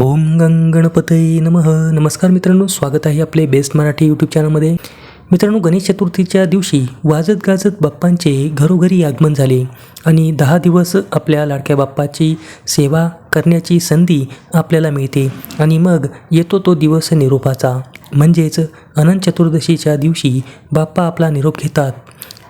ओम गणपतये नमः. नमस्कार मित्रांनो स्वागत आहे आपले बेस्ट मराठी यूट्यूब चॅनलमध्ये मित्रांनो गणेश चतुर्थीच्या दिवशी वाजत गाजत बाप्पांचे घरोघरी आगमन झाले आणि दहा दिवस आपल्या लाडक्या बाप्पाची सेवा करण्याची संधी आपल्याला मिळते आणि मग येतो तो दिवस निरोपाचा. म्हणजेच अनंत चतुर्दशीच्या दिवशी बाप्पा आपला निरोप घेतात.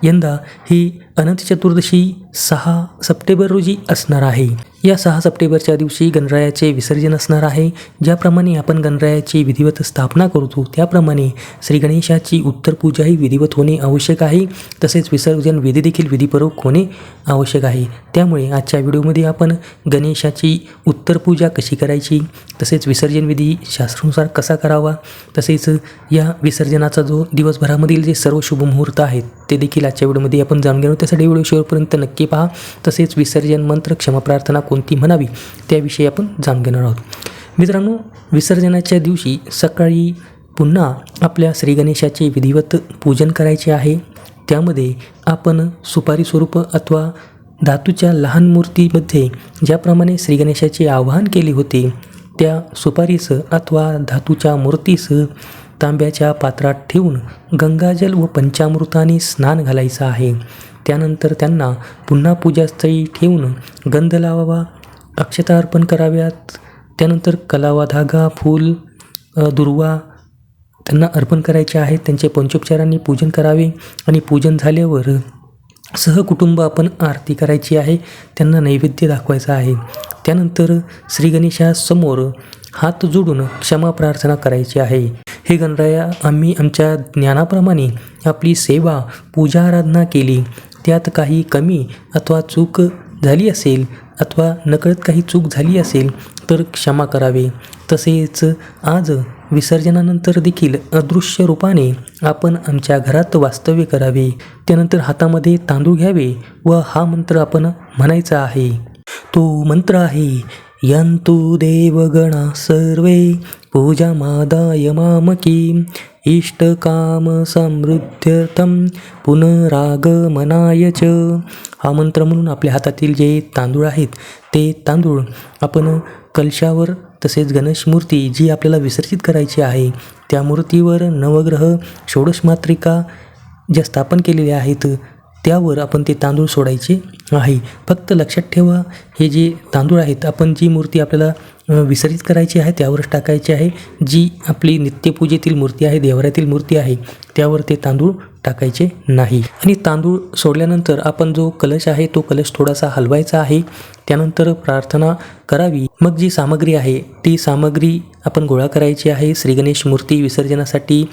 यंदा ही अनंत चतुर्दशी सहा सप्टेंबर रोजी असणार आहे. या सहा सप्टेंबरच्या दिवशी गणरायाचे विसर्जन असणार आहे. ज्याप्रमाणे आपण गणरायाची विधिवत स्थापना करतो त्याप्रमाणे श्री गणेशाची उत्तर पूजाही विधिवत होणे आवश्यक आहे. तसेच विसर्जन विधी देखील विधीपूर्वक होणे आवश्यक आहे. त्यामुळे आजच्या व्हिडिओमध्ये आपण गणेशाची उत्तर पूजा कशी करायची तसेच विसर्जन विधी शास्त्रानुसार कसा करावा तसेच या विसर्जनाचा जो दिवसभरामधील जे सर्व शुभ मुहूर्त आहेत ते देखील आजच्या व्हिडिओमध्ये आपण जाणून घेऊ त्यासाठी व्हिडिओ शेवटपर्यंत नक्की पहा. तसेच विसर्जन मंत्र क्षमा प्रार्थना कोणती म्हणावी त्याविषयी आपण जाणून घेणार आहोत. मित्रांनो विसर्जनाच्या दिवशी सकाळी पुन्हा आपल्या श्री गणेशाचे विधिवत पूजन करायचे आहे. त्यामध्ये आपण सुपारी स्वरूप अथवा धातूच्या लहान मूर्तीमध्ये ज्याप्रमाणे श्री गणेशाचे आवाहन केले होते त्या सुपारीस अथवा धातूच्या मूर्तीस तांब्याच्या पात्रात ठेवून गंगाजल व पंचामृताने स्नान घालायचं आहे. त्यानंतर त्यांना पुन्हा पूजास्थळी ठेवून गंध लावावा अक्षता अर्पण कराव्यात. त्यानंतर कलावा धागा फूल दुर्वा त्यांना अर्पण करायचे आहेत त्यांचे पंचोपचारांनी पूजन करावे आणि पूजन झाल्यावर सहकुटुंब आपण आरती करायची आहे. त्यांना नैवेद्य दाखवायचा आहे. त्यानंतर श्री गणेशासमोर हात जोडून क्षमा प्रार्थना करायची आहे. हे गणराया आम्ही आमच्या ज्ञानाप्रमाणे आपली सेवा पूजा आराधना केली. त्यात काही कमी अथवा चूक झाली असेल अथवा नकळत काही चूक झाली असेल तर क्षमा करावे. तसेच आज विसर्जनानंतर देखील अदृश्य रूपाने आपण आमच्या घरात वास्तव्य करावे. त्यानंतर हातामध्ये तांदूळ घ्यावे व हा मंत्र आपण म्हणायचा आहे. तो मंत्र आहे यंतु देवगणा सर्वे पूजा मादाय मामकी इष्टकाम समृद्ध्यर्थम पुनरागमनाय च. हा मंत्र म्हणून आपल्या हातातील जे तांदूळ आहेत ते तांदूळ आपण कलशावर तसेच गणेश मूर्ती जी आपल्याला विसर्जित करायची आहे त्या मूर्तीवर नवग्रह षोडश मात्रिका ज्या स्थापन केलेल्या आहेत त्यावर आपण ते तांदूळ सोडायचे आहे. फक्त लक्षात ठेवा हे जे तांदूळ आहेत आपण जी मूर्ती आपल्याला विसर्जित करायची आहे त्यावरच टाकायची आहे जी आपली नित्यपूजेतील मूर्ती आहे देवरातील मूर्ती आहे त्यावर ते तांदूळ टाकायचे नाही. आणि तांदूळ सोडल्यानंतर आपण जो कलश आहे तो कलश थोडासा हलवायचा आहे त्यानंतर प्रार्थना करावी. मग जी सामग्री आहे ती सामग्री आपण गोळा करायची आहे श्रीगणेश मूर्ती विसर्जनासाठी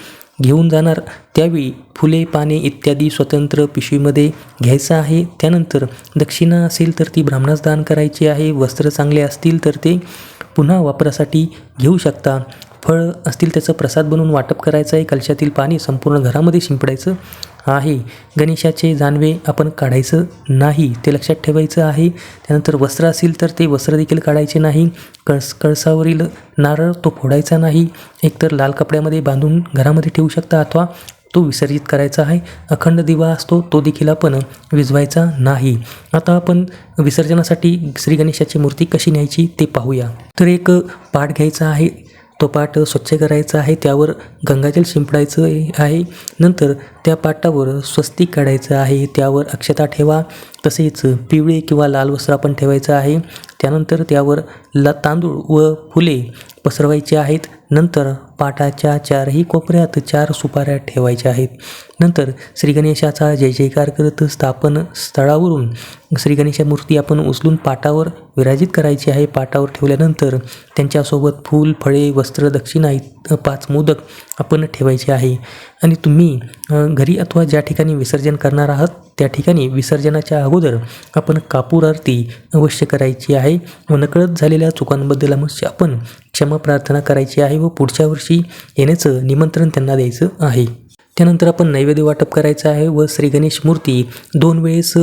घेऊन जाणार. त्यावेळी फुले पाने इत्यादी स्वतंत्र पिशवीमध्ये घ्यायचं आहे. त्यानंतर दक्षिणा असेल तर ती ब्राह्मणास दान करायची आहे. वस्त्र चांगले असतील तर ते पुन्हा वापरासाठी घेऊ शकता. फळ असतील त्याचं प्रसाद बनवून वाटप करायचं आहे. कलशातील पाणी संपूर्ण घरामध्ये शिंपडायचं आहे. गणेशाचे जानवे आपण काढायचं नाही ते लक्षात ठेवायचं आहे. त्यानंतर वस्त्र असेल तर ते वस्त्र देखील काढायचे नाही. कळस कळसावरील नारळ तो फोडायचा नाही. एकतर लाल कपड्यामध्ये बांधून घरामध्ये ठेवू शकता अथवा तो विसर्जित करायचा आहे. अखंड दिवा असतो तो देखील आपण विजवायचा नाही. आता आपण विसर्जनासाठी श्री गणेशाची मूर्ती कशी न्यायची ते पाहूया. तर एक पाठ घ्यायचा आहे. तो पाट स्वच्छ करायचा आहे त्यावर गंगाजल शिंपडायचं आहे. नंतर त्या पाटावर स्वस्तिक काढायचं आहे त्यावर अक्षता ठेवा. तसेच पिवळे किंवा लाल वस्त्र आपण ठेवायचं आहे. त्यानंतर त्यावर ला तांदूळ व फुले पसरवायचे आहेत. नंतर पाटाच्या चारही कोपऱ्यात चार सुपाऱ्या ठेवायच्या आहेत. नंतर श्रीगणेशाचा जय जयकार करत स्थापन स्थळावरून श्रीगणेशा मूर्ती आपण उचलून पाटावर विराजित करायची आहे. पाटावर ठेवल्यानंतर त्यांच्यासोबत फूल फळे वस्त्र दक्षिणा पाच मोदक आपण ठेवायचे आहे. आणि तुम्ही घरी अथवा ज्या ठिकाणी विसर्जन करणार आहात त्या ठिकाणी विसर्जनाच्या अगोदर आपण कापूर आरती अवश्य करायची आहे. व नकळत झालेल्या चुकांबद्दल अवश्य आपण क्षमा प्रार्थना करायची आहे व पुढच्या वर्षी येण्याचं निमंत्रण त्यांना द्यायचं आहे. त्यानंतर आपण नैवेद्य वाटप करायचं आहे व श्री गणेश मूर्ती दोन वेळेस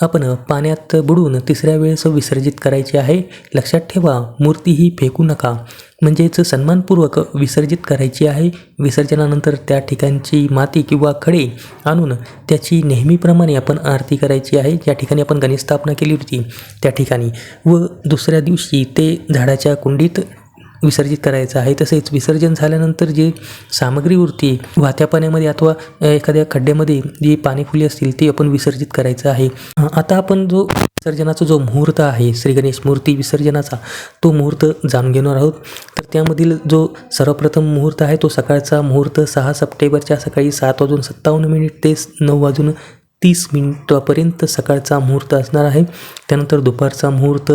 आपण पाण्यात बुडून तिसऱ्या वेळेस विसर्जित करायची आहे. लक्षात ठेवा मूर्ती ही फेकू नका. म्हणजेच सन्मानपूर्वक विसर्जित करायची आहे. विसर्जनानंतर त्या ठिकाणची माती किंवा खडे आणून त्याची नेहमीप्रमाणे आपण आरती करायची आहे. ज्या ठिकाणी आपण गणेश स्थापना केली होती त्या ठिकाणी. व दुसऱ्या दिवशी ते झाडाच्या कुंडीत विसर्जित करायचं आहे. तसेच विसर्जन झाल्यानंतर जे सामग्री उरती वाहत्या पाण्यामध्ये अथवा एखाद्या खड्ड्यामध्ये जी पाणी असतील ती आपण विसर्जित करायचं आहे. आता आपण जो विसर्जनाचा जो मुहूर्त आहे श्री गणेश मूर्ती विसर्जनाचा तो मुहूर्त जाणून घेणार आहोत. तर त्यामधील जो सर्वप्रथम मुहूर्त आहे तो सकाळचा मुहूर्त सहा सप्टेंबरच्या सकाळी सात वाजून सत्तावन्न मिनिट ते नऊ वाजून तीस मिनिटापर्यंत सकाळचा मुहूर्त असणार आहे. त्यानंतर दुपारचा मुहूर्त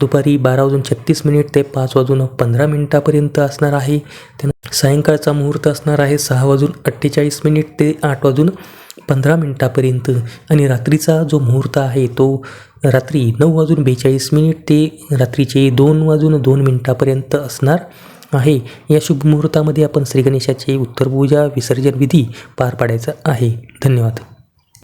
दुपारी बारा वाजून छत्तीस मिनिट ते पाच वाजून पंधरा मिनिटापर्यंत असणार आहे. त्यानंतर सायंकाळचा मुहूर्त असणार आहे सहा वाजून अठ्ठेचाळीस मिनिट ते आठ वाजून पंधरा मिनिटापर्यंत. आणि रात्रीचा जो मुहूर्त आहे तो रात्री नऊ वाजून बेचाळीस मिनिट ते रात्रीचे दोन वाजून दोन मिनिटापर्यंत असणार आहे. या शुभ मुहूर्तामध्ये आपण श्री गणेशाचे उत्तरपूजा विसर्जन विधी पार पाडायचा आहे. धन्यवाद.